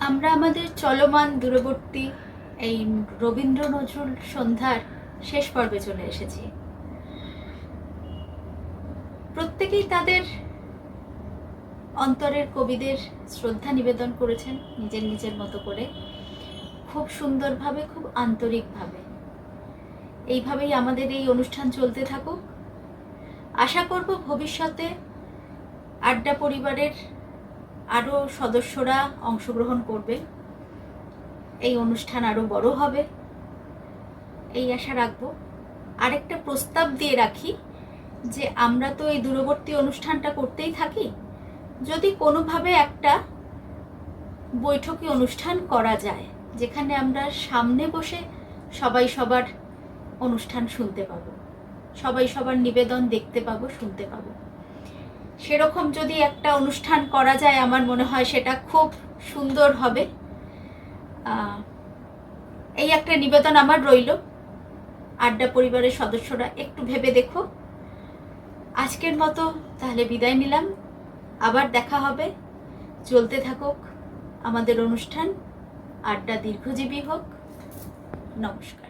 আমরা আমাদের চলমান দূরবর্তী এই রবীন্দ্র নজরুল সন্ধ্যার শেষ পর্বে চলে এসেছি। প্রত্যেকেই তাদের অন্তরের কবিদের শ্রদ্ধা নিবেদন করেছেন নিজের নিজের মতো করে। খুব সুন্দরভাবে, খুব আন্তরিকভাবে। এইভাবেই আমাদের এই অনুষ্ঠান চলতে থাকুক। আশা করব ভবিষ্যতে আড্ডা পরিবারের আরও সদস্যরা অংশগ্রহণ করবে। এই অনুষ্ঠান আরও বড় হবে। এই আশা রাখব। আরেকটা প্রস্তাব দিয়ে রাখি যে আমরা তো এই দূরবর্তী অনুষ্ঠানটা করতেই থাকি। যদি কোনোভাবে একটা বৈঠকি অনুষ্ঠান করা যায়, যেখানে আমরা সামনে বসে সবাই সবার অনুষ্ঠান শুনতে পাবো, সবাই সবার নিবেদন দেখতে পাবো, শুনতে পাবো। সেরকম যদি একটা অনুষ্ঠান করা যায়, আমার মনে হয় সেটা খুব সুন্দর হবে। এই একটা নিবেদন আমার রইল। আড্ডা পরিবারের সদস্যরা একটু ভেবে দেখো। আজকের মতো তাহলে বিদায় নিলাম। আবার দেখা হবে। চলতে থাকুক আমাদের অনুষ্ঠান। আড্ডা দীর্ঘজীবী হোক। নমস্কার।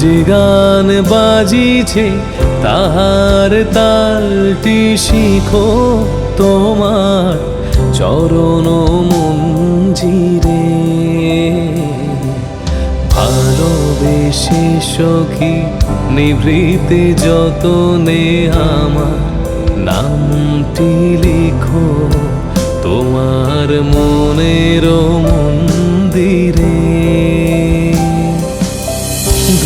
যে গান বাজিছে, তাহার তালটি শিখো তোমার চরণ মঞ্জিরে। ভালোবেসে সখী, নিভৃতে যতনে আমার নামটি লিখো, তোমার মনের মন্দিরে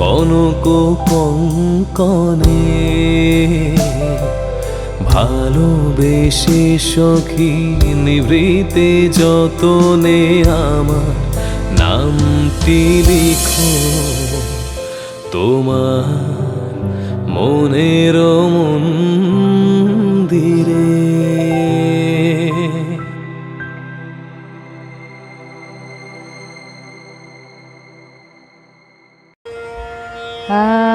কনক কঙ্কনে ভালোবেসে সখী নিভৃতে যতনে আমার নামটি লিখো। তোমার মনের মন্দিরে হারানো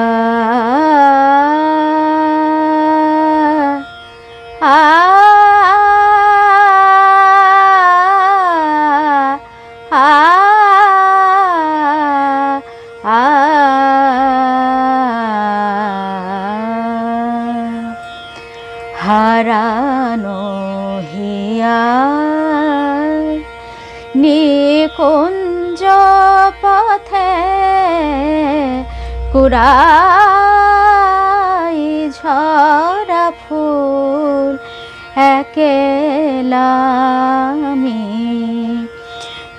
ঝরা ফুল একেলামি।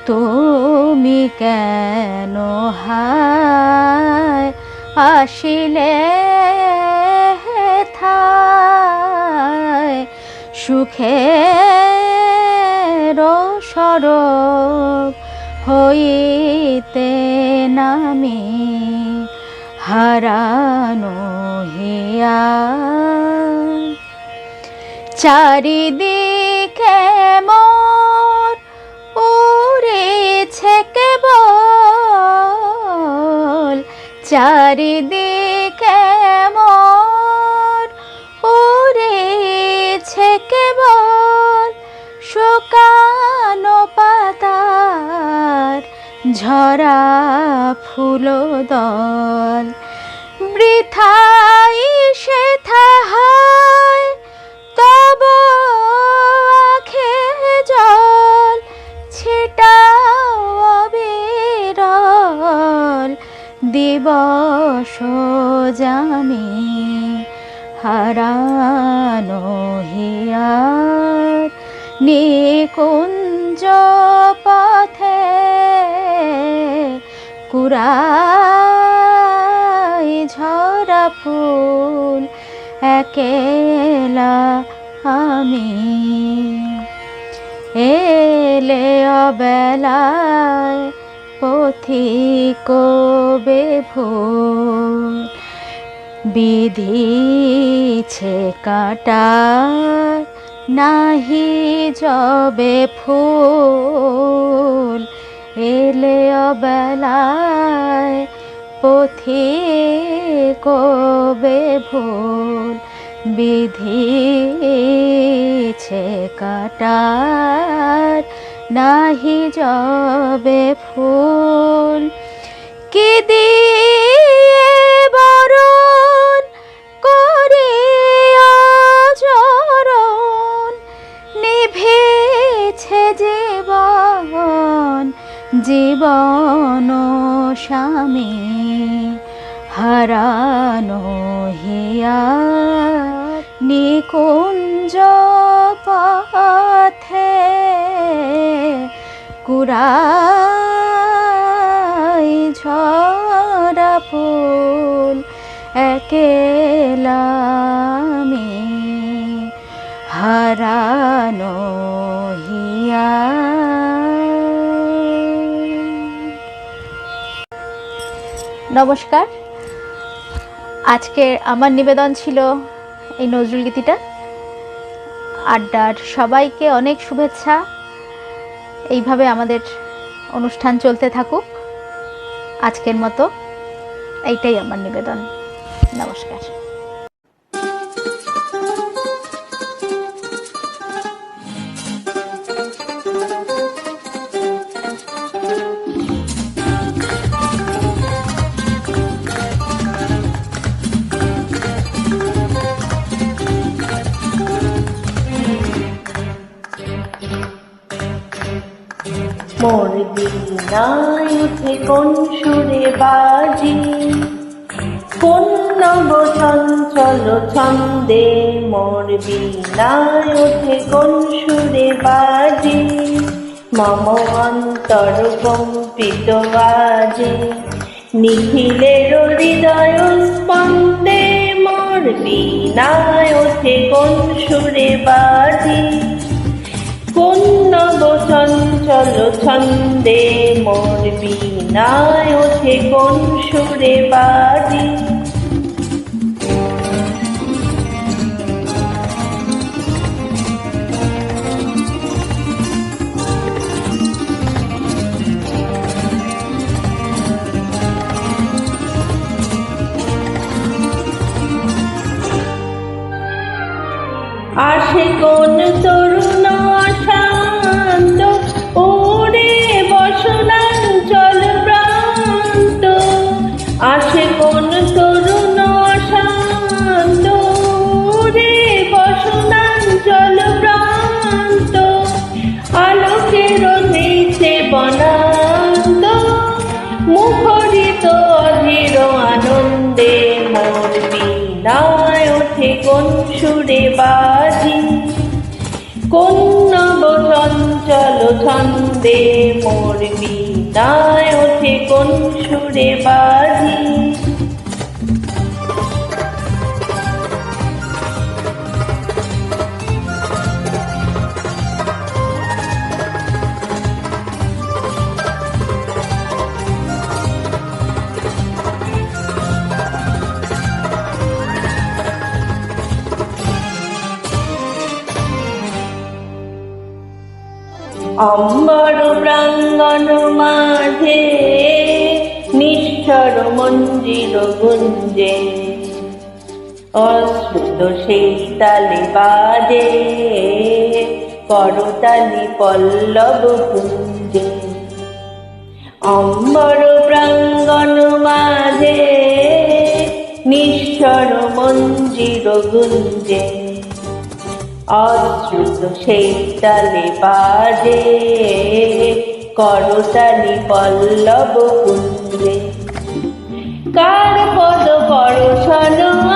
তুমি কেন হায় আসিলে থায় সুখের সরব হইতে নামি। হারানো হিয়া। চারিদিকে মন উড়েছে কেবল। চারিদিকে মন উড়েছে কেবল। শোকা ঝরা ফুলদল বৃথাই সে তব আখে জল ছিটাও বিরল দিবস জামি হারানো হিয়ার নিকুঞ্জ কুড়াই ঝরা ফুল একেলা আমি। এলে অবেলায় পথিক বেভুল বিধিছে কাটার নাহি যবে ফুল। এলে অবেলায় পথি কবে ভুল বিধিছে কাটার নাহি যবে ফুল। কি দিয়ে বরণ করে অজরণ নিভেছে জীবন জীবন স্বামী হারানো হিয়া নিকুঞ্জ পথে কুড়াই ঝরা ফুল একেলামি হারানো হিয়া নমস্কার। আজকে আমার নিবেদন ছিল এই নজরুল গীতিটা। আড্ডার সবাইকে অনেক শুভেচ্ছা। এইভাবে আমাদের অনুষ্ঠান চলতে থাকুক। আজকের মতো এইটাই আমার নিবেদন। নমস্কার। দিনায় উঠে কোন সুরে বাজি। কোন নব চঞ্চল ছন্দে মোর বিনায় উঠে কোন সুরে বাজি। মম অন্তর কম্পিত বাজে। নিখিলের হৃদয় স্পন্দে মোর বিনায় ওঠে কোন সুরে বাজি। কোন নব চঞ্চল ছন্দে মোর বিনায় ওঠে কোন সুরে বাজি ছন্দে মোর বিদায় ওঠে কোন সুরে বাজি। নিষ্ঠর মঞ্জির গুঞ্জে অশ্রুত সেই তালে বাজে করতালি পল্লব কুঞ্জে অম্বর প্রাঙ্গণ মাঝে নিঃস্বর মঞ্জির গুঞ্জে অচ্যুত সেই তালে বাজে, করতালি পল্লব কুঞ্জে কার পদ পরশন। আশা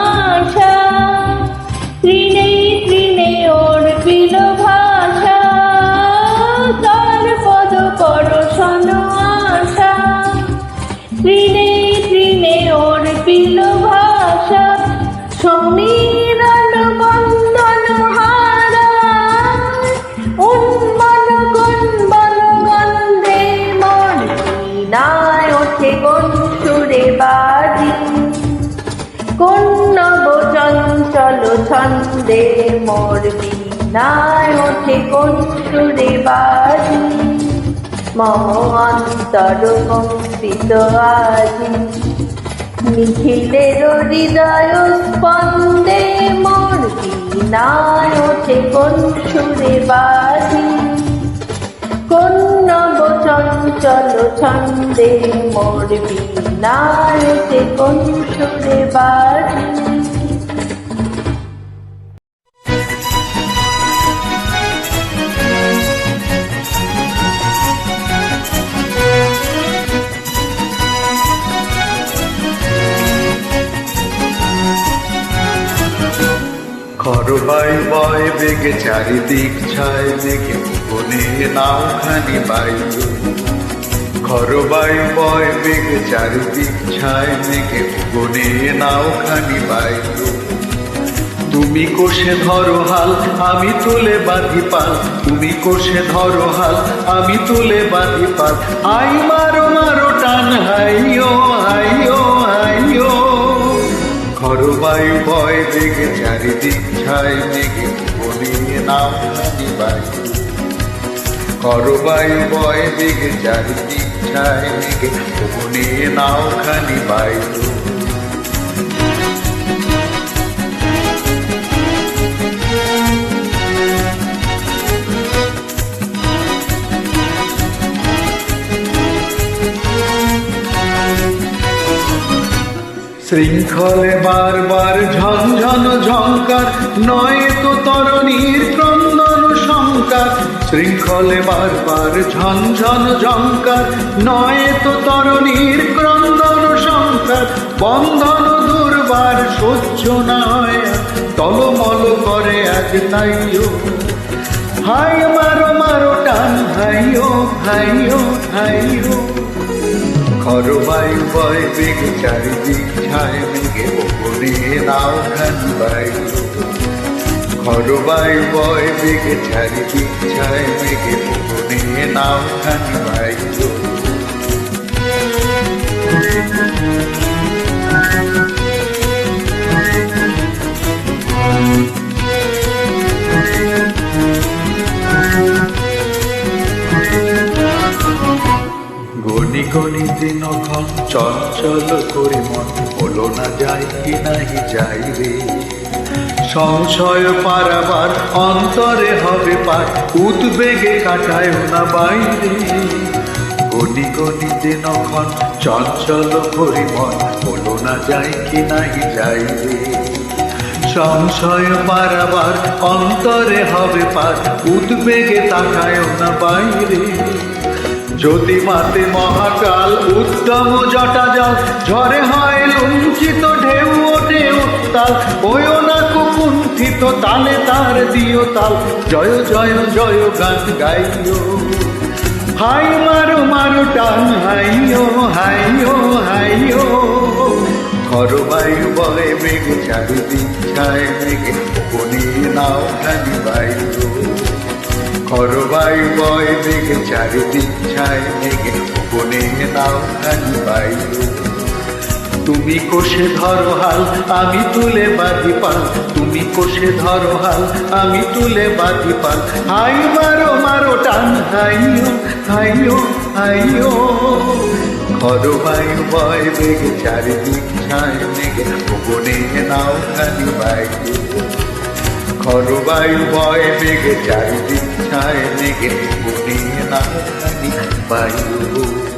ছন্দে মোর বিনায় ওঠে কোন সুরে বাজি। মম অন্তর কম্পিত আজি। নিখিলের হৃদয় স্পন্দে মোর বিনায় ওঠে কোন সুরে বাজি কোন চঞ্চল ছন্দে মোর বিনায় ওঠে বাজি। খরবাই বয় বেগে চারিদিক ছায় মেঘে বনে নাও খানি বাইল খরবাই বয় বেগে চারিদিক ছায় মেঘে বনে নাও খানি বাইল তুমি কোষে ধরো হাল, আমি তুলে বাঁধি পাল। তুমি কোষে ধরো হাল, আমি তুলে বাঁধি পাল। আই মারো মারো, টান হাইও হাইও খরবায়ু বয় দেখে চারিদিক ছায় বলিয়ে নাম নাও খানি বায়ু বয় দেখে চারিদিক ছায় দেখে বলিয়ে নাও খানি বায়ু শৃঙ্খলে বারবার ঝনঝন ঝঙ্কার নয় তো তরণীর ক্রন্দন শঙ্কার। শৃঙ্খলে বারবার ঝনঝন ঝঙ্কার নয় তো তরণীর ক্রন্দন শঙ্কার। বন্ধন দুর্বার সহ্য নয়, টলমল করে আজ তাইও। হাই মারো মারো টান, হাইও হাইও হাইও। খরবায়ু বয় বেগে চারিদিক ছায় মেঘে ওপরে নাও খান বায়ু খরবায়ু বয় বেগে চারিদিক ছায় মেঘে ওপরে নাও খান বায়ু গনি দিনক্ষণ চঞ্চল করে মন, হলো না যাই কি নাহি যাই রে। সংশয় পারাবার অন্তরে হবে পার, উদ্বেগে কাটায় না বাইরে। গনি গনি দিনক্ষণ চঞ্চল করে মন, হলো না যাই কি নাহি যাই রে। সংশয় পারাবার অন্তরে হবে পার, উদ্বেগে তাকায় না বাইরে। যদি মাতে মহাকাল, উত্তম জটা জল ঝরে হয় লুঞ্চিত ঢেউ ওঠে উত্তাল ওয়ো না কুকুণ্ঠিত তালে তার দিও তাল। জয় জয় জয় গান গাইও। হাই মারো মারো, টান হাইও হাইও হাইও। খরবায়ু বলে মেঘে, চারিদিক ছায় মেঘে, বনে নাও খানি বাইর খরবায়ু বয় মেঘে চারিদিক ছায় মেঘে বনে নাও খানি বাইর তুমি কোষে ধরো হাল আমি তুলে বাঁধি পাল। তুমি কোষে ধরো হাল আমি তুলে বাঁধি পাল। হাই মারো মারো, টান হাইও হাইও হাইও খরবায়ু বয় বেগে চারিদিক ছায় মেঘে বনে নাও খানি বাইরে খরবায়ু বয় বেগে চারিদিক ছায় মেঘে নাও খানি বাইরে